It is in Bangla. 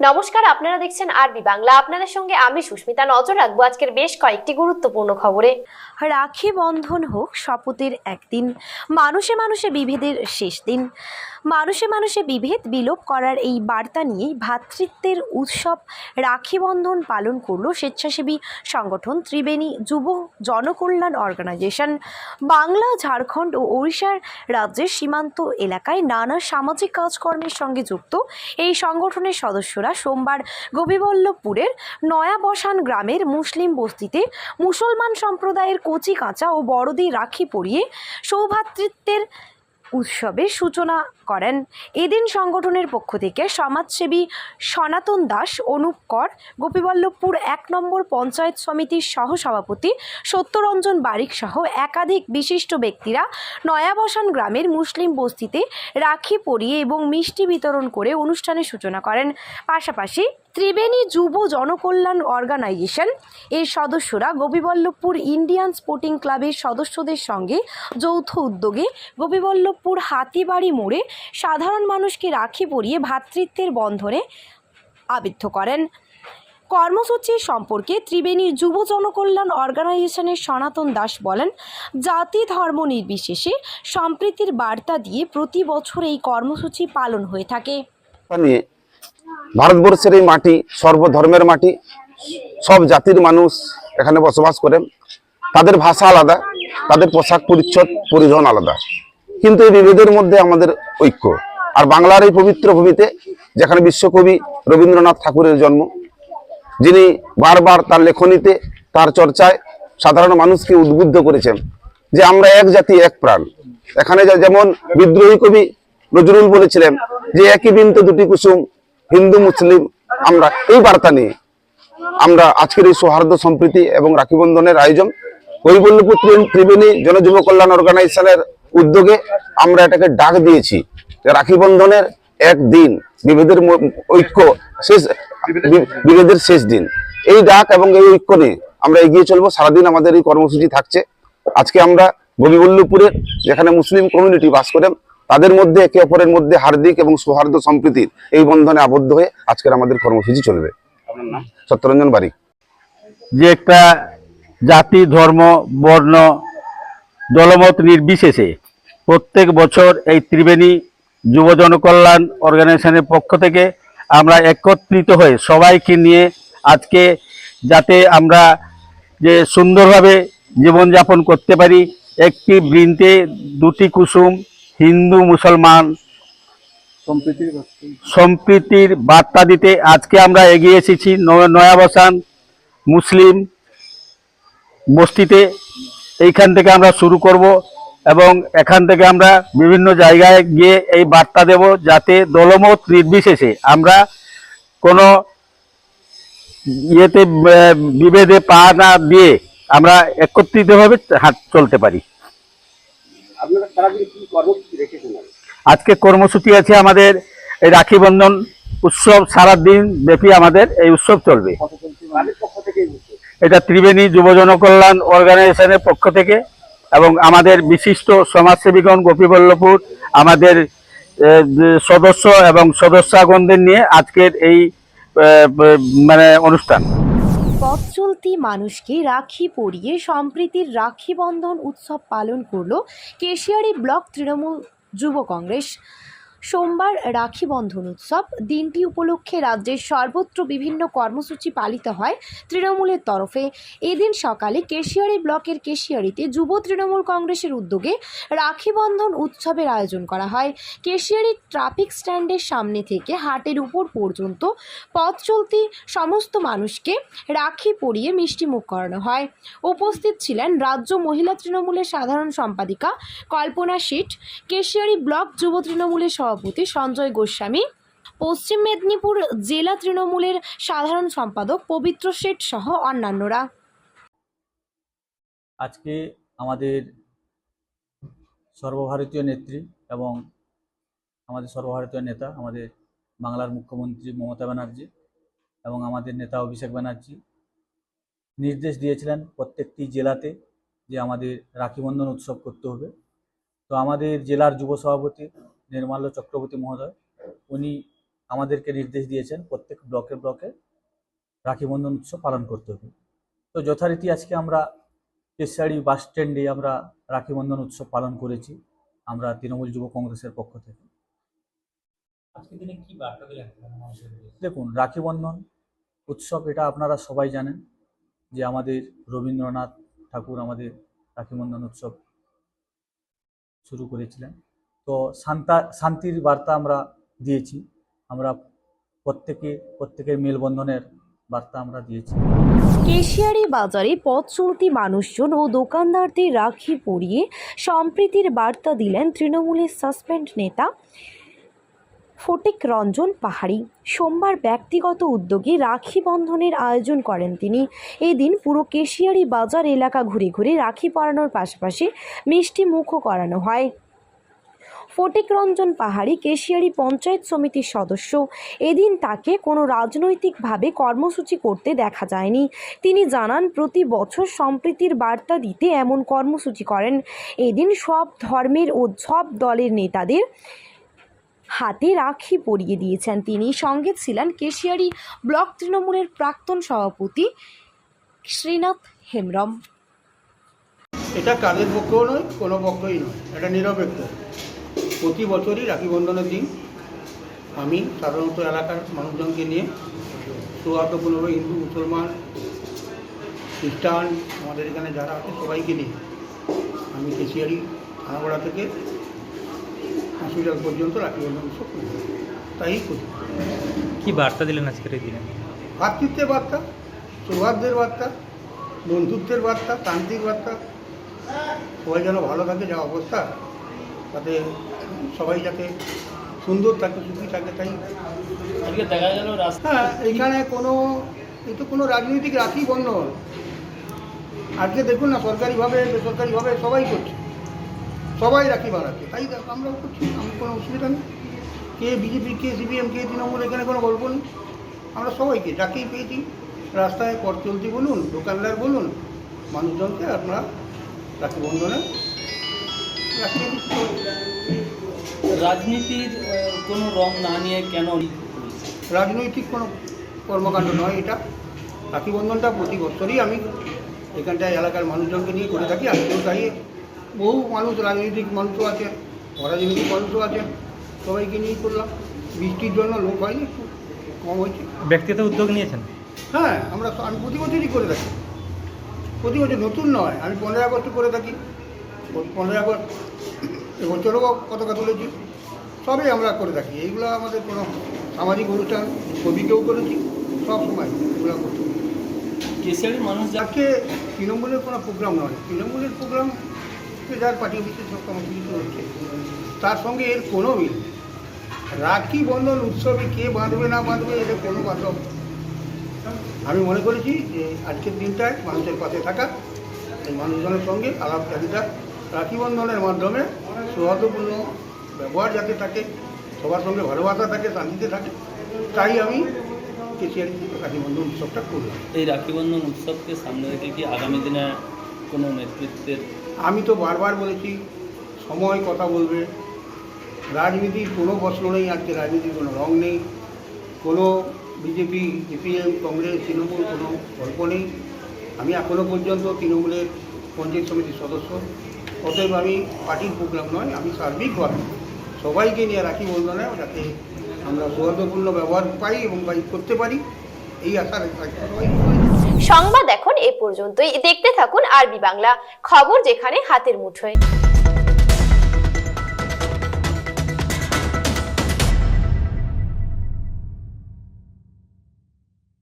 নমস্কার, আপনারা দেখছেন আরবি বাংলা। আপনাদের সঙ্গে আমি সুস্মিতা। নজর রাখব আজকের বেশ কয়েকটি গুরুত্বপূর্ণ খবরে। রাখি বন্ধন হোক, শপথের একদিন। মানুষে মানুষে বিভেদের শেষ দিন। মানুষে মানুষে বিভেদ বিলোপ করার এই বার্তা নিয়ে ভ্রাতৃত্বের উৎসব রাখি বন্ধন পালন করল স্বেচ্ছাসেবী সংগঠন ত্রিবেণী যুব জনকল্যাণ অর্গানাইজেশন বাংলা, ঝাড়খণ্ড ও ওড়িশার রাজ্যের সীমান্ত এলাকায় নানা সামাজিক কাজকর্মের সঙ্গে যুক্ত এই সংগঠনের সদস্যরা সোমবার গোপীবল্লভপুরের নয়াবসান গ্রামের মুসলিম বস্তিতে মুসলমান সম্প্রদায়ের কচি কাঁচা ও বড়দি রাখি পরিয়ে সৌভাতৃত্বের উৎসবের সূচনা করেন। এদিন সংগঠনের পক্ষ থেকে সমাজসেবী সনাতন দাস, অনুপ কর, গোপীবল্লভপুর এক নম্বর পঞ্চায়েত সমিতির সহসভাপতি সত্যরঞ্জন বারিক সহ একাধিক বিশিষ্ট ব্যক্তিরা নয়াবসান গ্রামের মুসলিম বস্তিতে রাখি পরিয়ে এবং মিষ্টি বিতরণ করে অনুষ্ঠানের সূচনা করেন। পাশাপাশি ত্রিবেণী যুব জনকল্যাণ অর্গানাইজেশন এর সদস্যরা গোপীবল্লভপুর ইন্ডিয়ান স্পোর্টিং ক্লাবের সদস্যদের সঙ্গে যৌথ উদ্যোগে গোপীবল্লভপুর হাতিবাড়ি মোড়ে সাধারণ মানুষকে রাখি পরিয়ে ভ্রাতৃত্বের বন্ধনে আবদ্ধ করেন। কর্মসূচি সম্পর্কে ত্রিবেণী যুব জনকল্যাণ অর্গানাইজেশনের সনাতন দাস বলেন, জাতি ধর্ম নির্বিশেষে সম্প্রীতির বার্তা দিয়ে প্রতি বছর এই কর্মসূচি পালন হয়ে থাকে। নিয়ে ভারতবর্ষের এই মাটি, সর্বধর্মের মাটি, সব জাতির মানুষ এখানে বসবাস করেন। তাদের ভাষা আলাদা, তাদের পোশাক পরিচ্ছদ, পরিধান আলাদা। কিন্তু এই বিভেদের মধ্যে আমাদের ঐক্য। আর বাংলার এই পবিত্র ভূমিতে যেখানে বিশ্বকবি রবীন্দ্রনাথ ঠাকুরের জন্ম, যিনি বারবার তার লেখনীতে, তার চর্চায় সাধারণ মানুষকে উদ্বুদ্ধ করেছেন যে আমরা এক জাতি, এক প্রাণ। এখানে যেমন বিদ্রোহী কবি নজরুল বলেছিলেন যে একই বিন্দু দুটি কুসুম, হিন্দু, মুসলিম, আমরা। এই বার্তা নিয়ে আমরা আজকের এই সৌহার্দ্য সম্প্রীতি এবং রাখিবন্ধনের আয়োজন কৈবল্যপুর ত্রি- ত্রিবেণী জনযুব কল্যাণ অর্গানাইজেশনের উদ্যোগে আমরা এটাকে ডাক দিয়েছি। যে রাখি বন্ধনের একদিন বিভেদের ম- ঐক্য শেষ বিভেদের শেষ দিন। এই ডাক এবং এই ঐক্য নিয়ে আমরা এগিয়ে চলবো। সারাদিন আমাদের এই কর্মসূচি থাকছে। আজকে আমরা গোবিবল্লভপুরের যেখানে মুসলিম কমিউনিটি বাস করেন তাদের মধ্যে একে অপরের মধ্যে হার্দিক এবং সৌহার্দ্য সম্প্রীতির এই বন্ধনে আবদ্ধ হয়ে আজকের আমাদের কর্মসূচি চলবে। সত্যরঞ্জন বারিক। যে একটা জাতি ধর্ম বর্ণ দলমত নির্বিশেষে প্রত্যেক বছর এই ত্রিবেণী যুব জনকল্যাণ অর্গানাইজেশনের পক্ষ থেকে আমরা একত্রিত হয়ে সবাইকে নিয়ে আজকে যাতে আমরা যে সুন্দরভাবে জীবনযাপন করতে পারি, একটি বৃন্তে দুটি কুসুম, হিন্দু, মুসলমান সম্প্রীতির বার্তা দিতে আজকে আমরা এগিয়ে এসেছি। নয়াবসান মুসলিম বস্তিতে এইখান থেকে আমরা শুরু করব। এবং এখান থেকে আমরা বিভিন্ন জায়গায় গিয়ে এই বার্তা দেব যাতে দলমত নির্বিশেষে আমরা কোনো ইয়েতে বিভেদে পা না দিয়ে আমরা একত্রিতভাবে হাত চলতে পারি। আজকে কর্মসূচি আছে আমাদের এই রাখি বন্ধন উৎসব সারাদিন ব্যাপী আমাদের এই উৎসব চলবে। এটা ত্রিবেণী যুব জনকল্যাণ অর্গানাইজেশনের পক্ষ থেকে। এবং আমাদের বিশিষ্ট সমাজসেবীগণ গোপীবল্লভপুর, আমাদের সদস্য এবং সদস্যগণদের নিয়ে আজকের এই মানে অনুষ্ঠান। পথ চলতি মানুষকে রাখি পরিয়ে সম্প্রীতির রাখি বন্ধন উৎসব পালন করল কেশিয়ারি ব্লক তৃণমূল যুব কংগ্রেস। সোমবার রাখি বন্ধন উৎসব। দিনটি উপলক্ষে রাজ্যের সর্বত্র বিভিন্ন কর্মসূচি পালিত হয় তৃণমূলের তরফে। এদিন সকালে কেশিয়ারি ব্লকের কেশিয়ারিতে যুব তৃণমূল কংগ্রেসের উদ্যোগে রাখি বন্ধন উৎসবের আয়োজন করা হয়। কেশিয়ারি ট্রাফিক স্ট্যান্ডের সামনে থেকে হাটের উপর পর্যন্ত পথ চলতি সমস্ত মানুষকে রাখি পরিয়ে মিষ্টিমুখ করানো হয়। উপস্থিত ছিলেন রাজ্য মহিলা তৃণমূলের সাধারণ সম্পাদিকা কল্পনা শীঠ। কেশিয়ারি ব্লক যুব তৃণমূলের সভাপতি সঞ্জয় গোস্বামী, পশ্চিম মেদিনীপুর জেলা তৃণমূলের সাধারণ সম্পাদক পবিত্র শেঠ সহ অন্যান্যরা। আজকে আমাদের সর্বভারতীয় নেত্রী এবং আমাদের সর্বভারতীয় নেতা আমাদের বাংলার মুখ্যমন্ত্রী মমতা ব্যানার্জি এবং আমাদের নেতা অভিষেক ব্যানার্জি নির্দেশ দিয়েছিলেন প্রত্যেকটি জেলাতে যে আমাদের রাখি বন্ধন উৎসব করতে হবে। তো আমাদের জেলার যুব সভাপতি নির্মাল্য চক্রবর্তী মহোদয় উনি আমাদেরকে নির্দেশ দিয়েছেন প্রত্যেক ব্লকে ব্লকে রাখি বন্ধন উৎসব পালন করতে হবে। তো যথারীতি আজকে আমরা কেশারি বাস স্ট্যান্ডে আমরা রাখি বন্ধন উৎসব পালন করেছি আমরা তৃণমূল যুব কংগ্রেসের পক্ষ থেকে? দেখুন রাখি বন্ধন উৎসব এটা আপনারা সবাই জানেন যে আমাদের রবীন্দ্রনাথ ঠাকুর আমাদের রাখি বন্ধন উৎসব শুরু করেছিলেন। তো শান্তা, শান্তির বার্তা আমরা দিয়েছি। আমরা প্রত্যেকে, প্রত্যেকের মেলবন্ধনের বার্তা আমরা দিয়েছি। কেশিয়ারি বাজারে পথ চলতি মানুষজন ও দোকানদারদের রাখি পরিয়ে সম্প্রীতির বার্তা দিলেন তৃণমূলের সাসপেন্ড নেতা ফটিক রঞ্জন পাহাড়ি। সোমবার ব্যক্তিগত উদ্যোগে রাখি বন্ধনের আয়োজন করেন তিনি। এদিন পুরো কেশিয়ারি বাজার এলাকা ঘুরে ঘুরে রাখি পরানোর পাশাপাশি মিষ্টি মুখও করানো হয়। ফটিক রঞ্জন পাহাড়ি কেশিয়ারি পঞ্চায়েত সমিতির সদস্য। এদিন তাকে কোনো রাজনৈতিকভাবে কর্মসূচি করতে দেখা যায়নি। তিনি জানান, প্রতি বছর সম্প্রীতির বার্তা দিতে এমন কর্মসূচি করেন। এদিন সব ধর্মের ও সব দলের নেতাদের হাতে রাখি পরিয়ে দিয়েছেন। তিনি সঙ্গে ছিলেন কেশিয়ারি ব্লক তৃণমূলের প্রাক্তন সভাপতি শ্রীনাথ হেমব্রম। এটা কাদের পক্ষেও নয়, কোনো পক্ষই নয়। এটা নিরপেক্ষ। প্রতি বছরই রাখি বন্ধনের দিন আমি সাধারণত এলাকার মানুষজনকে নিয়ে সৌহার্দ্যপূর্ণভাবে হিন্দু মুসলমান খ্রিস্টান আমাদের এখানে যারা আছে সবাইকে নিয়ে আমি কেশিয়ারি থানাগড়া থেকে হসপিটাল পর্যন্ত রাখি বন্ধন উৎসব করি। তাই করি। কি বার্তা দিলেন আজকের এই দিনে? ভাতৃত্বের বার্তা সৌহার্দ্যের বার্তা বন্ধুত্বের বার্তা তান্ত্রিক বার্তা। সবাই যেন ভালো থাকে যা অবস্থা তাতে সবাই যাতে সুন্দর থাকে সুখী থাকে তাই। আজকে দেখা গেল রাস্তা হ্যাঁ এইখানে কোনো এই তো কোনো রাজনৈতিক রাখি বন্ধন আজকে দেখুন না সরকারিভাবে বেসরকারিভাবে সবাই করছে। সবাই রাখি বানাচ্ছে। তাই আমরাও করছি আমি কোনো অসুবিধা নেই। কে বিজেপি কে সিপিএম কে তৃণমূল এখানে কোনো গল্প নেই। আমরা সবাইকে যাকেই পেয়েছি। রাস্তায় পথ চলতি বলুন দোকানদার বলুন মানুষজনকে আপনারা রাখি বন্ধনে। রাজনীতির কোনো রং না নিয়ে কেন রাজনৈতিক কোনো কর্মকাণ্ড নয় এটা। রাখি বন্ধনটা প্রতি বছরই আমি এখানটায় এলাকার মানুষজনকে নিয়ে করে থাকি আজকেও তাই। বহু মানুষ রাজনৈতিক মানুষও আছে অরাজনৈতিক মানুষও আছে সবাইকে নিয়েই করলাম। বৃষ্টির জন্য লোক হয়নি একটু কম হয়েছে। ব্যক্তিগত উদ্যোগ নিয়েছেন? হ্যাঁ আমরা আমি প্রতি বছরই করে থাকি। প্রতি বছর নতুন নয় আমি পনেরোই আগস্ট করে থাকি। পনেরোই আগস্ট এবছরও পতাকা তুলেছি সবই আমরা করে থাকি এইগুলো আমাদের কোনো সামাজিক অনুষ্ঠান ছবিকেও করেছি সব সময় এগুলো করছি কেশিয়ারির মানুষ যাকে তৃণমূলের কোনো প্রোগ্রাম নয় তৃণমূলের প্রোগ্রাম যার পার্টি অফিসে সব কমিটি হচ্ছে তার সঙ্গে এর কোনো মিল। রাখি বন্ধন উৎসবে কে বাঁধবে না বাঁধবে এদের কোনো বান্ধব নেই। আমি মনে করেছি যে আজকের দিনটায় মানুষের পাশে থাকা এই মানুষজনের সঙ্গে আলাপ রাখি বন্ধনের মাধ্যমে সৌহার্দ্যপূর্ণ ব্যবহার যাতে থাকে সবার সঙ্গে ভালোবাসা থাকে শান্তিতে থাকে তাই আমি কেসিআর রাখি বন্ধন উৎসবটা করলাম। এই রাখি বন্ধন উৎসবকে সামনে রেখে কি আগামী দিনে কোনো নেতৃত্বের আমি তো বারবার বলেছি সময় কথা বলবে। রাজনীতির কোনো প্রশ্ন নেই আজকে রাজনীতির কোনো রং নেই। কোনো বিজেপি সিপিএম কংগ্রেস তৃণমূল কোনো গল্প নেই। আমি এখনও পর্যন্ত তৃণমূলের পঞ্চায়েত সমিতির সদস্য। অতএব আমি পার্টির প্রোগ্রাম নয়, আমি সার্বিকভাবে সবাইকে নিয়ে রাখি বন্ধনে যাতে আমরা সৌহার্দ্যপূর্ণ ব্যবহার পাই এবং বাইক করতে পারি, এই আশা সংবাদ এখন এ পর্যন্তই। দেখতে থাকুন আরবি বাংলা, খবর যেখানে হাতের মুঠোয়।